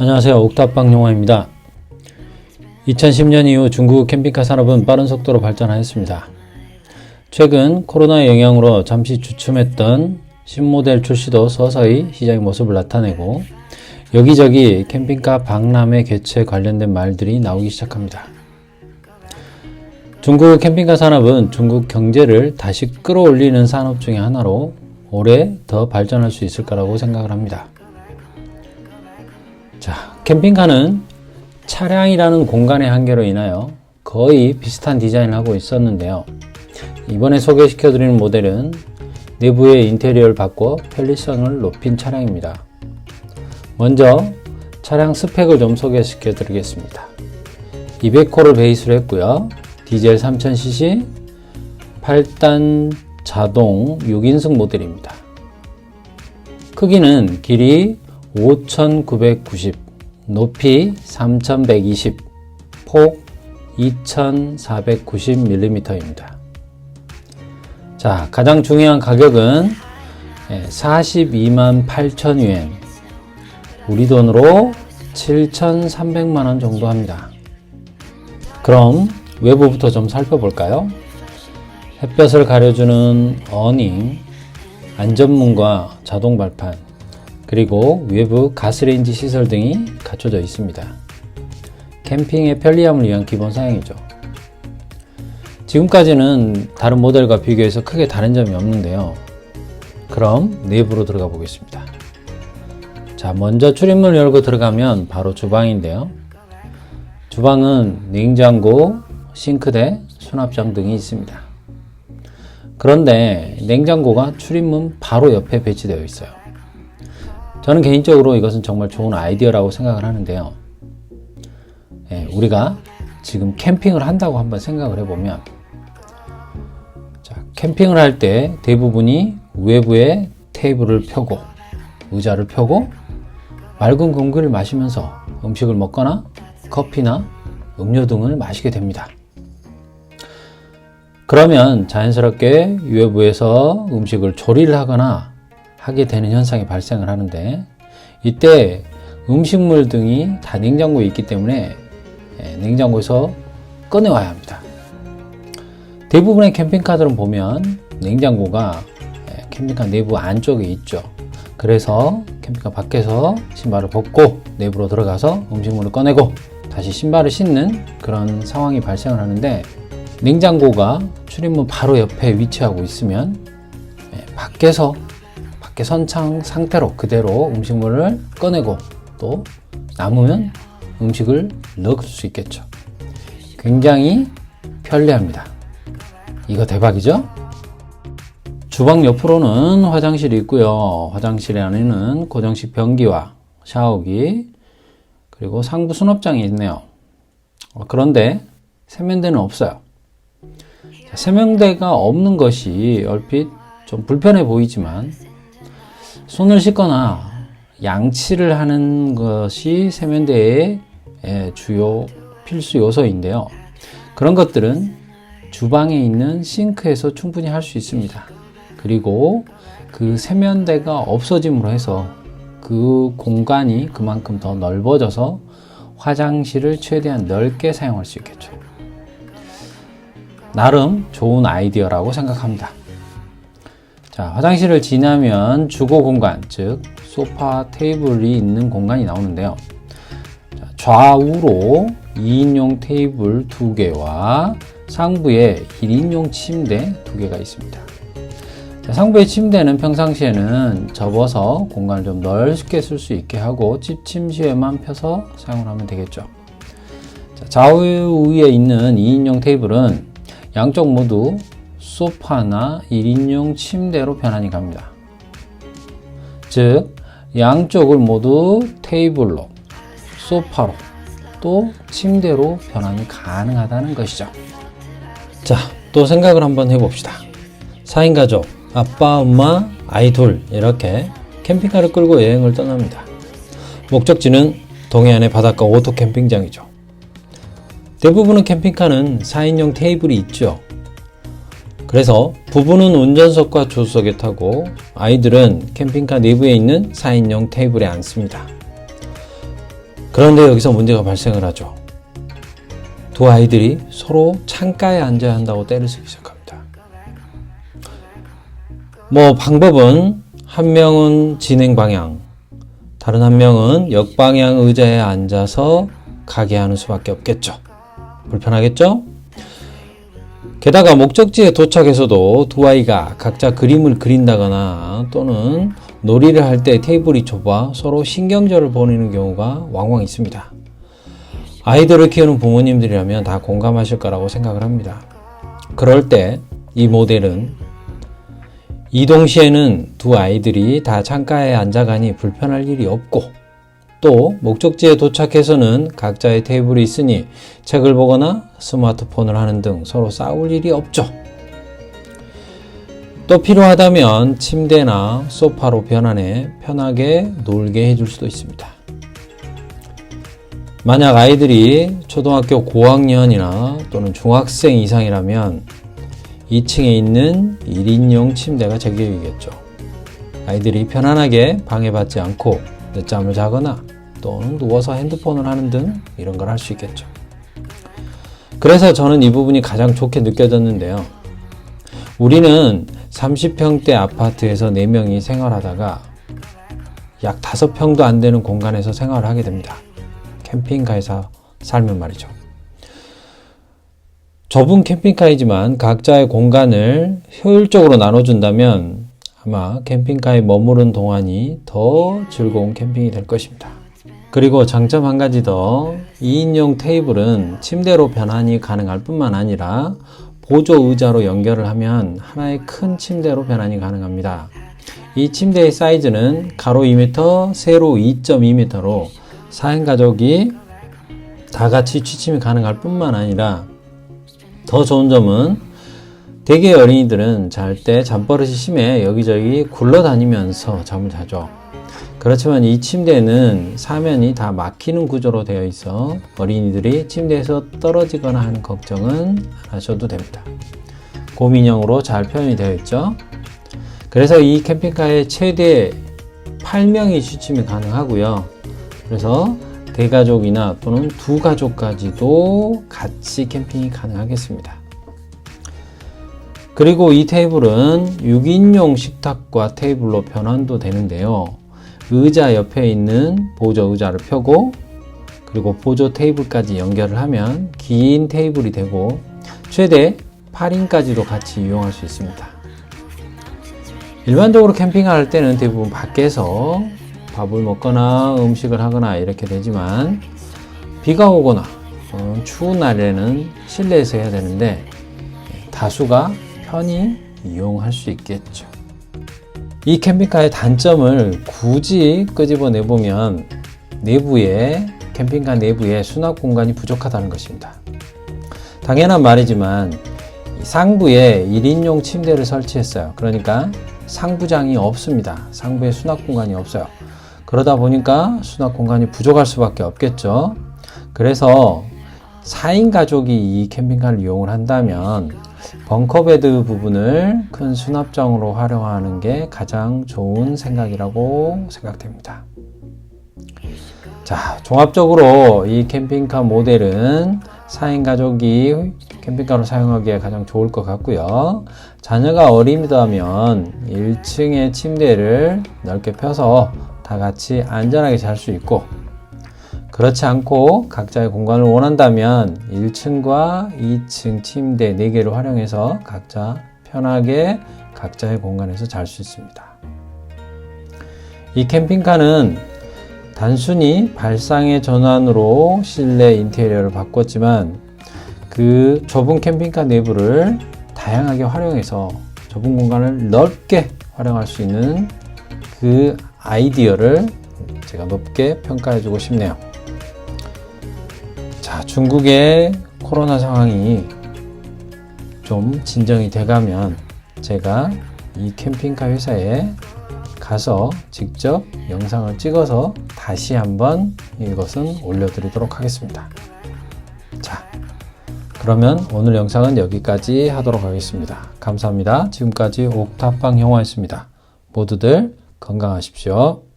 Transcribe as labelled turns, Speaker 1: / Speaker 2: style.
Speaker 1: 안녕하세요. 옥탑방 용화입니다. 2010년 이후 중국 캠핑카 산업은 빠른 속도로 발전하였습니다. 최근 코로나의 영향으로 잠시 주춤했던 신모델 출시도 서서히 시장의 모습을 나타내고 여기저기 캠핑카 박람회 개최 관련된 말들이 나오기 시작합니다. 중국 캠핑카 산업은 중국 경제를 다시 끌어올리는 산업 중의 하나로 올해 더 발전할 수 있을 거라고 생각을 합니다. 자, 캠핑카는 차량이라는 공간의 한계로 인하여 거의 비슷한 디자인을 하고 있었는데요. 이번에 소개시켜 드리는 모델은 내부의 인테리어를 바꿔 편리성을 높인 차량입니다. 먼저 차량 스펙을 좀 소개시켜 드리겠습니다. 200호를 베이스로 했고요. 디젤 3000cc 8단 자동 6인승 모델입니다. 크기는 길이 5990, 높이 3120, 폭 2490mm입니다. 자, 가장 중요한 가격은 42만 8천 유엔, 우리 돈으로 7,300만 원 정도 합니다. 그럼 외부부터 좀 살펴볼까요? 햇볕을 가려주는 어닝, 안전문과 자동 발판, 그리고 외부 가스레인지 시설 등이 갖춰져 있습니다. 캠핑의 편리함을 위한 기본 사양이죠. 지금까지는 다른 모델과 비교해서 크게 다른 점이 없는데요. 그럼 내부로 들어가 보겠습니다. 자, 먼저 출입문 열고 들어가면 바로 주방인데요. 주방은 냉장고, 싱크대, 수납장 등이 있습니다. 그런데 냉장고가 출입문 바로 옆에 배치되어 있어요. 저는 개인적으로 이것은 정말 좋은 아이디어라고 생각을 하는데요. 예, 우리가 지금 캠핑을 한다고 한번 생각을 해보면, 자, 캠핑을 할 때 대부분이 외부에 테이블을 펴고, 의자를 펴고, 맑은 공기를 마시면서 음식을 먹거나 커피나 음료 등을 마시게 됩니다. 그러면 자연스럽게 외부에서 음식을 조리를 하거나 하게 되는 현상이 발생을 하는데 이때 음식물 등이 다 냉장고에 있기 때문에 예, 냉장고에서 꺼내와야 합니다. 대부분의 캠핑카들은 보면 냉장고가 예, 캠핑카 내부 안쪽에 있죠. 그래서 캠핑카 밖에서 신발을 벗고 내부로 들어가서 음식물을 꺼내고 다시 신발을 신는 그런 상황이 발생을 하는데 냉장고가 출입문 바로 옆에 위치하고 있으면 예, 밖에서 밖에 선창 상태로 그대로 음식물을 꺼내고 또 남으면 음식을 넣을 수 있겠죠. 굉장히 편리합니다. 이거 대박이죠? 주방 옆으로는 화장실이 있고요. 화장실 안에는 고정식 변기와 샤워기 그리고 상부 수납장이 있네요. 어, 그런데 세면대는 없어요. 세면대가 없는 것이 얼핏 좀 불편해 보이지만 손을 씻거나 양치를 하는 것이 세면대의 주요 필수 요소인데요. 그런 것들은 주방에 있는 싱크에서 충분히 할 수 있습니다. 그리고 그 세면대가 없어짐으로 해서 그 공간이 그만큼 더 넓어져서 화장실을 최대한 넓게 사용할 수 있겠죠. 나름 좋은 아이디어라고 생각합니다. 자, 화장실을 지나면 주거 공간, 즉 소파, 테이블이 있는 공간이 나오는데요. 자, 좌우로 2인용 테이블 2개와 상부에 1인용 침대 2개가 있습니다. 자, 상부의 침대는 평상시에는 접어서 공간을 좀 넓게 쓸 수 있게 하고 찝침 시에만 펴서 사용을 하면 되겠죠. 자, 좌우에 있는 2인용 테이블은 양쪽 모두 소파나 1인용 침대로 변환이 갑니다. 즉, 양쪽을 모두 테이블로, 소파로, 또 침대로 변환이 가능하다는 것이죠. 자, 또 생각을 한번 해봅시다. 4인 가족, 아빠, 엄마, 아이 둘, 이렇게 캠핑카를 끌고 여행을 떠납니다. 목적지는 동해안의 바닷가 오토 캠핑장이죠. 대부분의 캠핑카는 4인용 테이블이 있죠. 그래서 부부는 운전석과 조수석에 타고 아이들은 캠핑카 내부에 있는 4인용 테이블에 앉습니다. 그런데 여기서 문제가 발생을 하죠. 두 아이들이 서로 창가에 앉아야 한다고 때를 쓰기 시작합니다. 뭐 방법은 한 명은 진행 방향, 다른 한 명은 역방향 의자에 앉아서 가게 하는 수밖에 없겠죠. 불편하겠죠? 게다가 목적지에 도착해서도 두 아이가 각자 그림을 그린다거나 또는 놀이를 할 때 테이블이 좁아 서로 신경절을 벌이는 경우가 왕왕 있습니다. 아이들을 키우는 부모님들이라면 다 공감하실 거라고 생각을 합니다. 그럴 때 이 모델은 이동 시에는 두 아이들이 다 창가에 앉아가니 불편할 일이 없고 또 목적지에 도착해서는 각자의 테이블이 있으니 책을 보거나 스마트폰을 하는 등 서로 싸울 일이 없죠. 또 필요하다면 침대나 소파로 변환해 편하게 놀게 해줄 수도 있습니다. 만약 아이들이 초등학교 고학년이나 또는 중학생 이상이라면 2층에 있는 1인용 침대가 제격이겠죠. 아이들이 편안하게 방해받지 않고 늦잠을 자거나 또는 누워서 핸드폰을 하는 등 이런 걸 할 수 있겠죠. 그래서 저는 이 부분이 가장 좋게 느껴졌는데요. 우리는 30평대 아파트에서 4명이 생활하다가 약 5평도 안 되는 공간에서 생활을 하게 됩니다. 캠핑카에서 살면 말이죠. 좁은 캠핑카이지만 각자의 공간을 효율적으로 나눠준다면 아마 캠핑카에 머무른 동안이 더 즐거운 캠핑이 될 것입니다. 그리고 장점 한 가지 더 2인용 테이블은 침대로 변환이 가능할 뿐만 아니라 보조 의자로 연결을 하면 하나의 큰 침대로 변환이 가능합니다. 이 침대의 사이즈는 가로 2m, 세로 2.2m로 4인 가족이 다 같이 취침이 가능할 뿐만 아니라 더 좋은 점은 대개 어린이들은 잘 때 잠버릇이 심해 여기저기 굴러다니면서 잠을 자죠. 그렇지만 이 침대는 사면이 다 막히는 구조로 되어 있어 어린이들이 침대에서 떨어지거나 하는 걱정은 안 하셔도 됩니다. 곰인형으로 잘 표현이 되어 있죠. 그래서 이 캠핑카에 최대 8명이 취침이 가능하고요. 그래서 대가족이나 또는 두 가족까지도 같이 캠핑이 가능하겠습니다. 그리고 이 테이블은 6인용 식탁과 테이블로 변환도 되는데요. 의자 옆에 있는 보조 의자를 펴고 그리고 보조 테이블까지 연결을 하면 긴 테이블이 되고 최대 8인까지도 같이 이용할 수 있습니다. 일반적으로 캠핑할 때는 대부분 밖에서 밥을 먹거나 음식을 하거나 이렇게 되지만 비가 오거나 어, 추운 날에는 실내에서 해야 되는데 다수가 편히 이용할 수 있겠죠. 이 캠핑카의 단점을 굳이 끄집어내 보면 내부에 캠핑카 내부에 수납 공간이 부족하다는 것입니다. 당연한 말이지만 상부에 1인용 침대를 설치했어요. 그러니까 상부장이 없습니다. 상부에 수납 공간이 없어요. 그러다 보니까 수납 공간이 부족할 수밖에 없겠죠. 그래서 4인 가족이 이 캠핑카를 이용을 한다면 벙커베드 부분을 큰 수납장으로 활용하는 게 가장 좋은 생각이라고 생각됩니다. 자, 종합적으로 이 캠핑카 모델은 4인 가족이 캠핑카로 사용하기에 가장 좋을 것 같고요. 자녀가 어리다면 1층의 침대를 넓게 펴서 다 같이 안전하게 잘 수 있고 그렇지 않고 각자의 공간을 원한다면 1층과 2층 침대 4개를 활용해서 각자 편하게 각자의 공간에서 잘 수 있습니다. 이 캠핑카는 단순히 발상의 전환으로 실내 인테리어를 바꿨지만 그 좁은 캠핑카 내부를 다양하게 활용해서 좁은 공간을 넓게 활용할 수 있는 그 아이디어를 제가 높게 평가해 주고 싶네요. 자, 중국의 코로나 상황이 좀 진정이 돼가면 제가 이 캠핑카 회사에 가서 직접 영상을 찍어서 다시 한번 이것은 올려드리도록 하겠습니다. 자, 그러면 오늘 영상은 여기까지 하도록 하겠습니다. 감사합니다. 지금까지 옥탑방 영화였습니다. 모두들 건강하십시오.